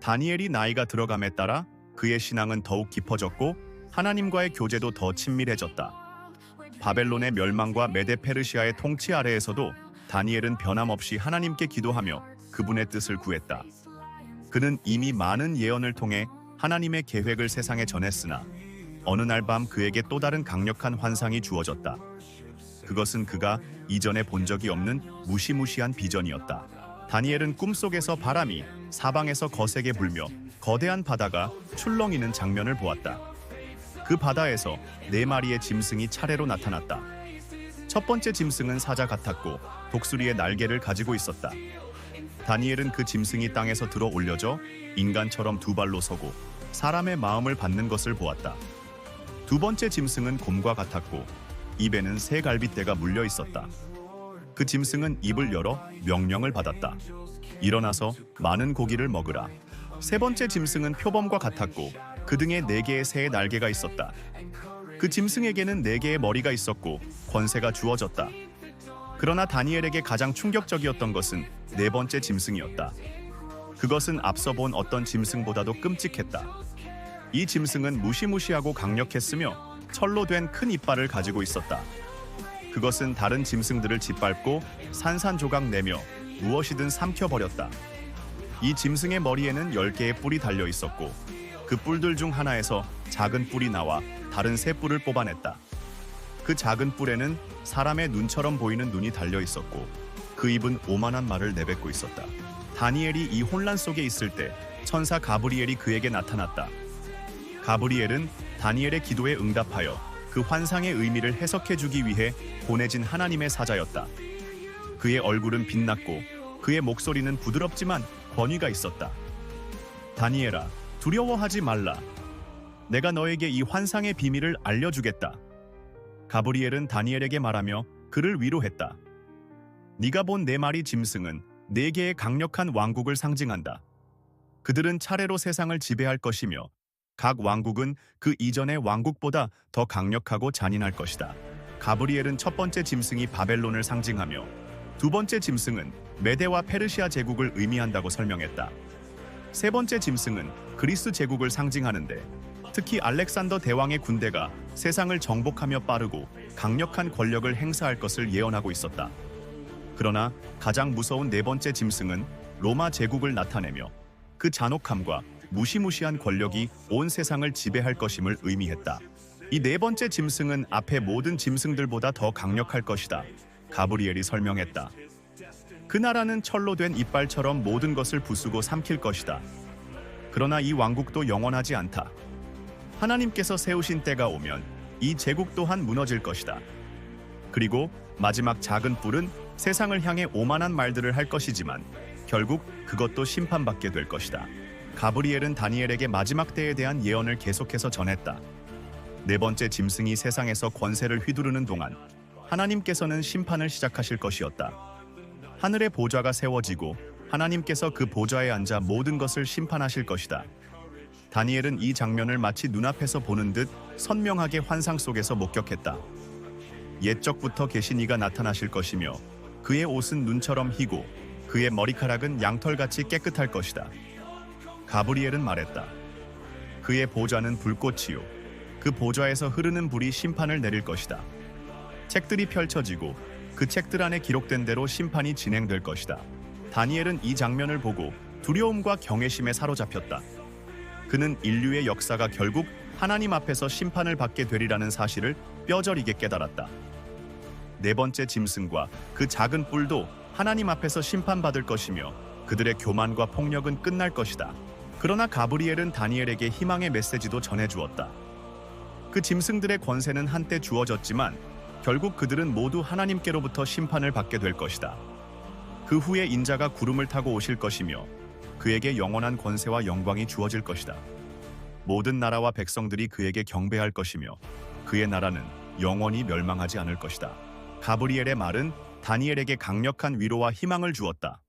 다니엘이 나이가 들어감에 따라 그의 신앙은 더욱 깊어졌고 하나님과의 교제도 더 친밀해졌다. 바벨론의 멸망과 메데 페르시아의 통치 아래에서도 다니엘은 변함없이 하나님께 기도하며 그분의 뜻을 구했다. 그는 이미 많은 예언을 통해 하나님의 계획을 세상에 전했으나 어느 날 밤 그에게 또 다른 강력한 환상이 주어졌다. 그것은 그가 이전에 본 적이 없는 무시무시한 비전이었다. 다니엘은 꿈속에서 바람이 사방에서 거세게 불며 거대한 바다가 출렁이는 장면을 보았다. 그 바다에서 네 마리의 짐승이 차례로 나타났다. 첫 번째 짐승은 사자 같았고 독수리의 날개를 가지고 있었다. 다니엘은 그 짐승이 땅에서 들어 올려져 인간처럼 두 발로 서고 사람의 마음을 받는 것을 보았다. 두 번째 짐승은 곰과 같았고 입에는 새 갈빗대가 물려 있었다. 그 짐승은 입을 열어 명령을 받았다. 일어나서 많은 고기를 먹으라. 세 번째 짐승은 표범과 같았고 그 등에 네 개의 새의 날개가 있었다. 그 짐승에게는 네 개의 머리가 있었고 권세가 주어졌다. 그러나 다니엘에게 가장 충격적이었던 것은 네 번째 짐승이었다. 그것은 앞서 본 어떤 짐승보다도 끔찍했다. 이 짐승은 무시무시하고 강력했으며 철로 된 큰 이빨을 가지고 있었다. 그것은 다른 짐승들을 짓밟고 산산조각 내며 무엇이든 삼켜버렸다. 이 짐승의 머리에는 10개의 뿔이 달려 있었고 그 뿔들 중 하나에서 작은 뿔이 나와 다른 세 뿔을 뽑아냈다. 그 작은 뿔에는 사람의 눈처럼 보이는 눈이 달려 있었고 그 입은 오만한 말을 내뱉고 있었다. 다니엘이 이 혼란 속에 있을 때 천사 가브리엘이 그에게 나타났다. 가브리엘은 다니엘의 기도에 응답하여 그 환상의 의미를 해석해 주기 위해 보내진 하나님의 사자였다. 그의 얼굴은 빛났고 그의 목소리는 부드럽지만 권위가 있었다. 다니엘아, 두려워하지 말라. 내가 너에게 이 환상의 비밀을 알려주겠다. 가브리엘은 다니엘에게 말하며 그를 위로했다. 네가 본 네 마리 짐승은 네 개의 강력한 왕국을 상징한다. 그들은 차례로 세상을 지배할 것이며 각 왕국은 그 이전의 왕국보다 더 강력하고 잔인할 것이다. 가브리엘은 첫 번째 짐승이 바벨론을 상징하며 두 번째 짐승은 메데와 페르시아 제국을 의미한다고 설명했다. 세 번째 짐승은 그리스 제국을 상징하는데 특히 알렉산더 대왕의 군대가 세상을 정복하며 빠르고 강력한 권력을 행사할 것을 예언하고 있었다. 그러나 가장 무서운 네 번째 짐승은 로마 제국을 나타내며 그 잔혹함과 무시무시한 권력이 온 세상을 지배할 것임을 의미했다. 이 네 번째 짐승은 앞의 모든 짐승들보다 더 강력할 것이다. 가브리엘이 설명했다. 그 나라는 철로 된 이빨처럼 모든 것을 부수고 삼킬 것이다. 그러나 이 왕국도 영원하지 않다. 하나님께서 세우신 때가 오면 이 제국 또한 무너질 것이다. 그리고 마지막 작은 뿔은 세상을 향해 오만한 말들을 할 것이지만 결국 그것도 심판받게 될 것이다. 가브리엘은 다니엘에게 마지막 때에 대한 예언을 계속해서 전했다. 네 번째 짐승이 세상에서 권세를 휘두르는 동안 하나님께서는 심판을 시작하실 것이었다. 하늘의 보좌가 세워지고 하나님께서 그 보좌에 앉아 모든 것을 심판하실 것이다. 다니엘은 이 장면을 마치 눈앞에서 보는 듯 선명하게 환상 속에서 목격했다. 옛적부터 계신 이가 나타나실 것이며 그의 옷은 눈처럼 희고 그의 머리카락은 양털같이 깨끗할 것이다. 가브리엘은 말했다. 그의 보좌는 불꽃이요. 그 보좌에서 흐르는 불이 심판을 내릴 것이다. 책들이 펼쳐지고 그 책들 안에 기록된 대로 심판이 진행될 것이다. 다니엘은 이 장면을 보고 두려움과 경외심에 사로잡혔다. 그는 인류의 역사가 결국 하나님 앞에서 심판을 받게 되리라는 사실을 뼈저리게 깨달았다. 네 번째 짐승과 그 작은 뿔도 하나님 앞에서 심판받을 것이며 그들의 교만과 폭력은 끝날 것이다. 그러나 가브리엘은 다니엘에게 희망의 메시지도 전해주었다. 그 짐승들의 권세는 한때 주어졌지만 결국 그들은 모두 하나님께로부터 심판을 받게 될 것이다. 그 후에 인자가 구름을 타고 오실 것이며 그에게 영원한 권세와 영광이 주어질 것이다. 모든 나라와 백성들이 그에게 경배할 것이며 그의 나라는 영원히 멸망하지 않을 것이다. 가브리엘의 말은 다니엘에게 강력한 위로와 희망을 주었다.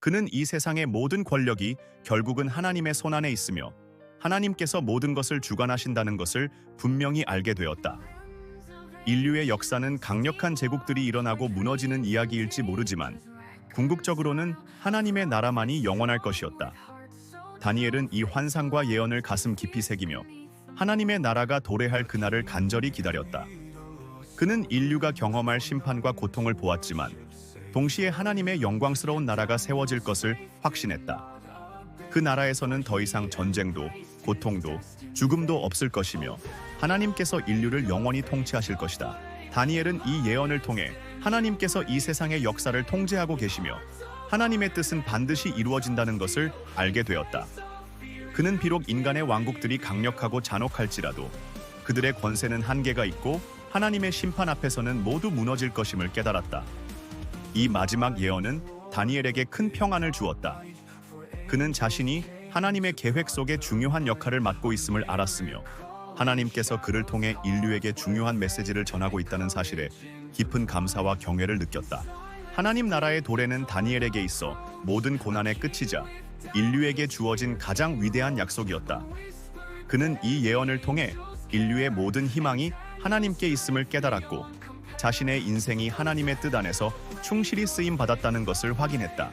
그는 이 세상의 모든 권력이 결국은 하나님의 손안에 있으며 하나님께서 모든 것을 주관하신다는 것을 분명히 알게 되었다. 인류의 역사는 강력한 제국들이 일어나고 무너지는 이야기일지 모르지만 궁극적으로는 하나님의 나라만이 영원할 것이었다. 다니엘은 이 환상과 예언을 가슴 깊이 새기며 하나님의 나라가 도래할 그날을 간절히 기다렸다. 그는 인류가 경험할 심판과 고통을 보았지만 동시에 하나님의 영광스러운 나라가 세워질 것을 확신했다. 그 나라에서는 더 이상 전쟁도 고통도 죽음도 없을 것이며 하나님께서 인류를 영원히 통치하실 것이다. 다니엘은 이 예언을 통해 하나님께서 이 세상의 역사를 통제하고 계시며 하나님의 뜻은 반드시 이루어진다는 것을 알게 되었다. 그는 비록 인간의 왕국들이 강력하고 잔혹할지라도 그들의 권세는 한계가 있고 하나님의 심판 앞에서는 모두 무너질 것임을 깨달았다. 이 마지막 예언은 다니엘에게 큰 평안을 주었다. 그는 자신이 하나님의 계획 속에 중요한 역할을 맡고 있음을 알았으며 하나님께서 그를 통해 인류에게 중요한 메시지를 전하고 있다는 사실에 깊은 감사와 경외를 느꼈다. 하나님 나라의 도래는 다니엘에게 있어 모든 고난의 끝이자 인류에게 주어진 가장 위대한 약속이었다. 그는 이 예언을 통해 인류의 모든 희망이 하나님께 있음을 깨달았고 자신의 인생이 하나님의 뜻 안에서 충실히 쓰임 받았다는 것을 확인했다.